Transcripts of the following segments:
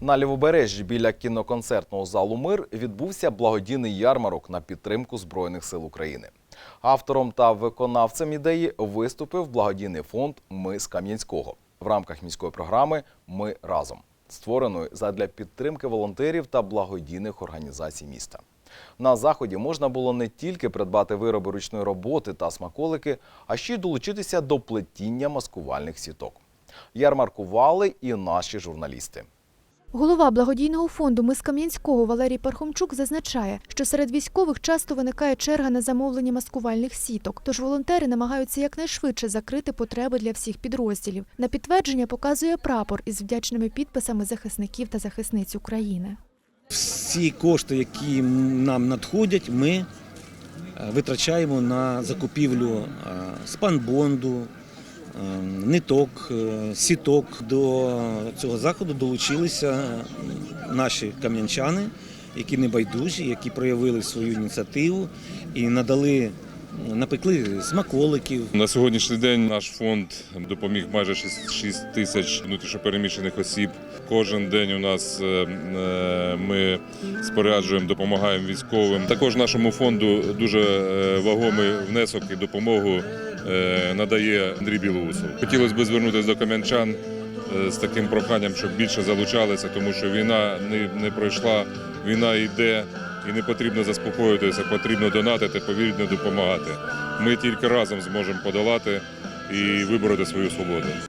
На лівобережжі біля кіноконцертного залу Мир відбувся благодійний ярмарок на підтримку Збройних сил України. Автором та виконавцем ідеї виступив благодійний фонд Ми з Кам'янського в рамках міської програми Ми разом, створеної задля підтримки волонтерів та благодійних організацій міста. На заході можна було не тільки придбати вироби ручної роботи та смаколики, а ще й долучитися до плетіння маскувальних сіток. Ярмаркували і наші журналісти. Голова благодійного фонду «Ми з Кам'янського» Валерій Пархомчук зазначає, що серед військових часто виникає черга на замовлення маскувальних сіток, тож волонтери намагаються якнайшвидше закрити потреби для всіх підрозділів. На підтвердження показує прапор із вдячними підписами захисників та захисниць України. Всі кошти, які нам надходять, ми е, витрачаємо на закупівлю е, спанбонду, ниток, е, сіток. До цього заходу долучилися наші кам'янчани, які не байдужі, які проявили свою ініціативу і надали, напекли смаколиків, На сьогоднішній день наш фонд допоміг майже 6, 6 тисяч внутрішньопереміщених осіб. Кожен день у нас е, е, ми споряджуємо, допомагаємо військовим. Також нашому фонду дуже вагомий внесок і допомогу надає Андрій Білоусов. Хотілося б звернутися до кам'янчан е, з таким проханням, щоб більше залучалися, тому що війна не пройшла, війна йде. І не потрібно заспокоїтися, потрібно донатити, повільно допомагати. Ми тільки разом зможемо подолати і вибороти свою свободу.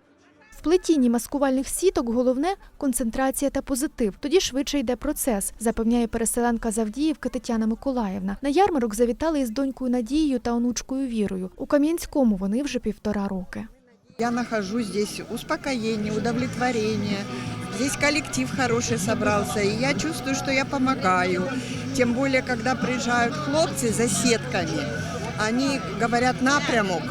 Плетінні маскувальних сіток головне концентрація та позитив. Тоді швидше йде процес, запевняє переселенка з Авдіївки Тетяна Миколаївна. На ярмарок завітали із донькою Надією та онучкою Вірою. У Кам'янському вони вже півтора роки. Я нахожу здесь успокоение, удовлетворение. Здесь коллектив хороший собрался, и я чувствую, что я помогаю. Тем более, когда приезжают хлопцы за сетками, они говорят напрямок,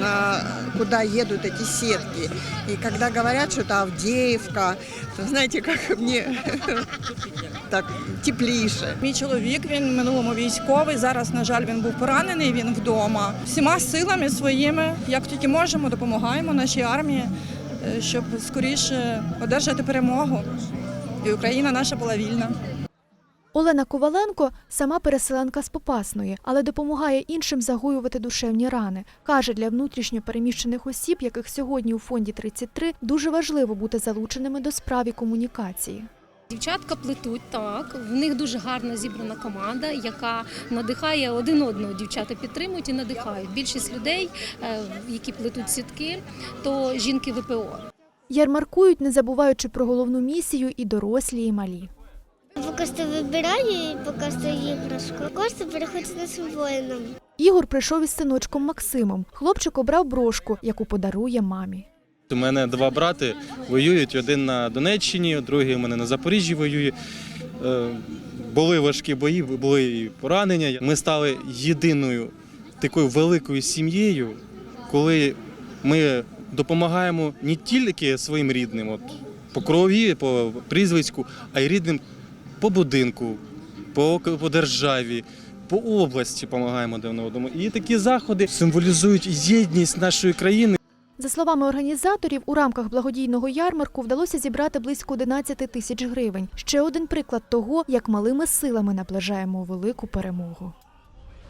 на- куда едут эти сетки. И когда говорят, что это Авдеевка, то знаете, как мне так тепліше. Мій чоловік він в минулому військовий. Зараз, на жаль, він був поранений. Він вдома. Всіма силами своїми, як тільки можемо, допомагаємо нашій армії, е, щоб скоріше одержати перемогу. І Україна наша була вільна. Олена Коваленко сама переселенка з Попасної, але допомагає іншим загоювати душевні рани. Каже, для внутрішньо переміщених осіб, яких сьогодні у фонді 33, дуже важливо бути залученими до справі комунікації. Дівчатка плетуть так. В них дуже гарно зібрана команда, яка надихає один одного. Дівчата підтримують і надихають. Більшість людей, е, які плетуть сітки, то жінки ВПО. Ярмаркують, не забуваючи про головну місію і дорослі, і малі. Поки що вибираю і поки що іграшку. Кошти переходять нашим воїнам. Ігор прийшов із синочком Максимом. Хлопчик обрав брошку, яку подарує мамі. У мене два брати воюють, один на Донеччині, другий у мене на Запоріжжі воює. Е, Були важкі бої, були і поранення. Ми стали єдиною такою великою сім'єю, коли ми допомагаємо не тільки своїм рідним, от, по крові, по прізвиську, а й рідним по будинку, по, по державі. По області допомагаємо один одному. І такі заходи символізують єдність нашої країни. За словами організаторів, у рамках благодійного ярмарку вдалося зібрати близько 11 тисяч гривень. Ще один приклад того, як малими силами наближаємо велику перемогу.